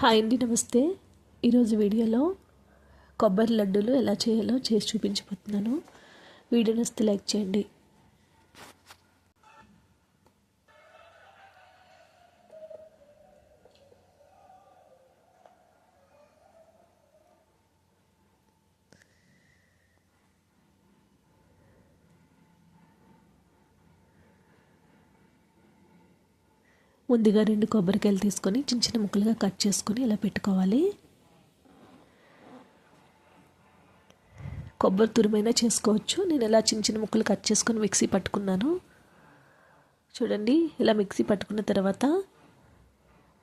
Hi అండి నమస్తే. ఈరోజు వీడియోలో కొబ్బరి లడ్డూలు ఎలా చేయాలో చేసి చూపించబోతున్నాను. వీడియో నచ్చితే లైక్ చేయండి. ముందుగా రెండు కొబ్బరికాయలు తీసుకొని చిన్న చిన్న ముక్కలుగా కట్ చేసుకొని ఇలా పెట్టుకోవాలి. కొబ్బరి తురుమైనా చేసుకోవచ్చు. నేను ఇలా చిన్న చిన్న ముక్కలు కట్ చేసుకొని మిక్సీ పట్టుకున్నాను. చూడండి ఇలా మిక్సీ పట్టుకున్న తర్వాత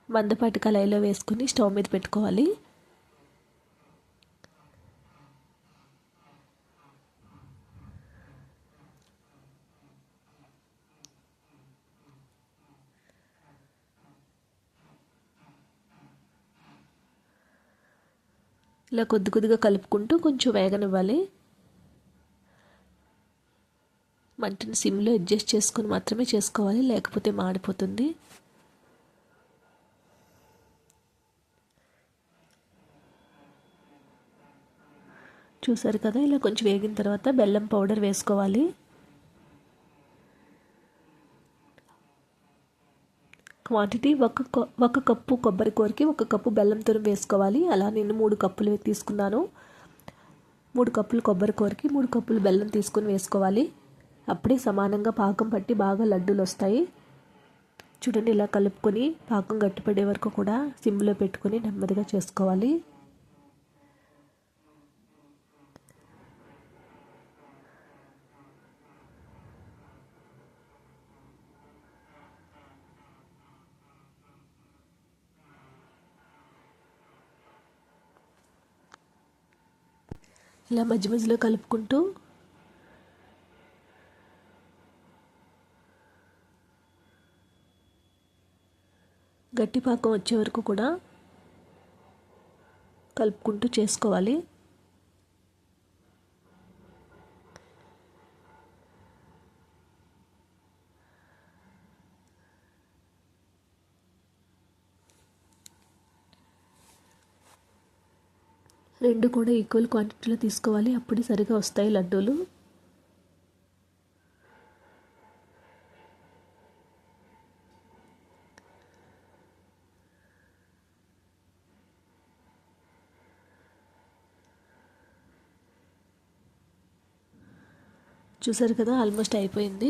మందపాటి కళాయిలో వేసుకొని స్టవ్ మీద పెట్టుకోవాలి. ఇలా కొద్ది కొద్దిగా కలుపుకుంటూ కొంచెం వేగనివ్వాలి. మంటను సిమ్లో అడ్జస్ట్ చేసుకొని మాత్రమే చేసుకోవాలి లేకపోతే మాడిపోతుంది. చూసారు కదా ఇలా కొంచెం వేగిన తర్వాత బెల్లం పౌడర్ వేసుకోవాలి. క్వాంటిటీ ఒక ఒక కప్పు కొబ్బరి కూరకి ఒక కప్పు బెల్లం తురుము వేసుకోవాలి. అలా నేను మూడు కప్పులు తీసుకున్నాను. మూడు కప్పులు కొబ్బరి కూరకి మూడు కప్పులు బెల్లం తీసుకొని వేసుకోవాలి. అప్పుడే సమానంగా పాకం పట్టి బాగా లడ్డూలు వస్తాయి. చూడండి ఇలా కలుపుకొని పాకం గట్టిపడే వరకు కూడా సిమ్లో పెట్టుకొని నెమ్మదిగా చేసుకోవాలి. ఇలా మధ్య మధ్యలో కలుపుకుంటూ గట్టి పాకం వచ్చే వరకు కూడా కలుపుకుంటూ చేసుకోవాలి. రెండు కూడా ఈక్వల్ క్వాంటిటీలో తీసుకోవాలి. అప్పుడే సరిగా వస్తాయి లడ్డూలు. చూసారు కదా ఆల్మోస్ట్ అయిపోయింది.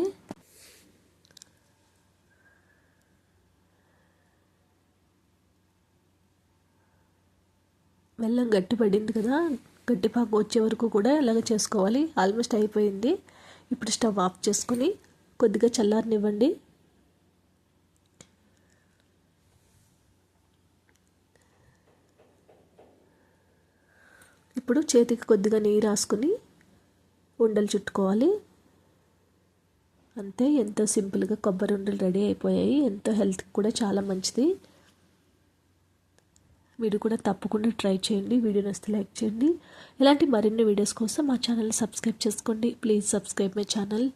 బెల్లం గట్టి పడింది కదా గట్టిపాకు వచ్చే వరకు కూడా ఇలాగ చేసుకోవాలి. ఆల్మోస్ట్ అయిపోయింది. ఇప్పుడు స్టవ్ ఆఫ్ చేసుకొని కొద్దిగా చల్లారనివ్వండి. ఇప్పుడు చేతికి కొద్దిగా నెయ్యి రాసుకొని ఉండలు చుట్టుకోవాలి. అంతే ఎంతో సింపుల్గా కొబ్బరి ఉండలు రెడీ అయిపోయాయి. ఎంతో హెల్త్కి కూడా చాలా మంచిది. మీరు కూడా తప్పకుండా ట్రై చేయండి. వీడియో నచ్చితే లైక్ చేయండి. ఇలాంటి మరిన్ని వీడియోస్ కోసం మా ఛానల్ని సబ్స్క్రైబ్ చేసుకోండి. Please subscribe my channel.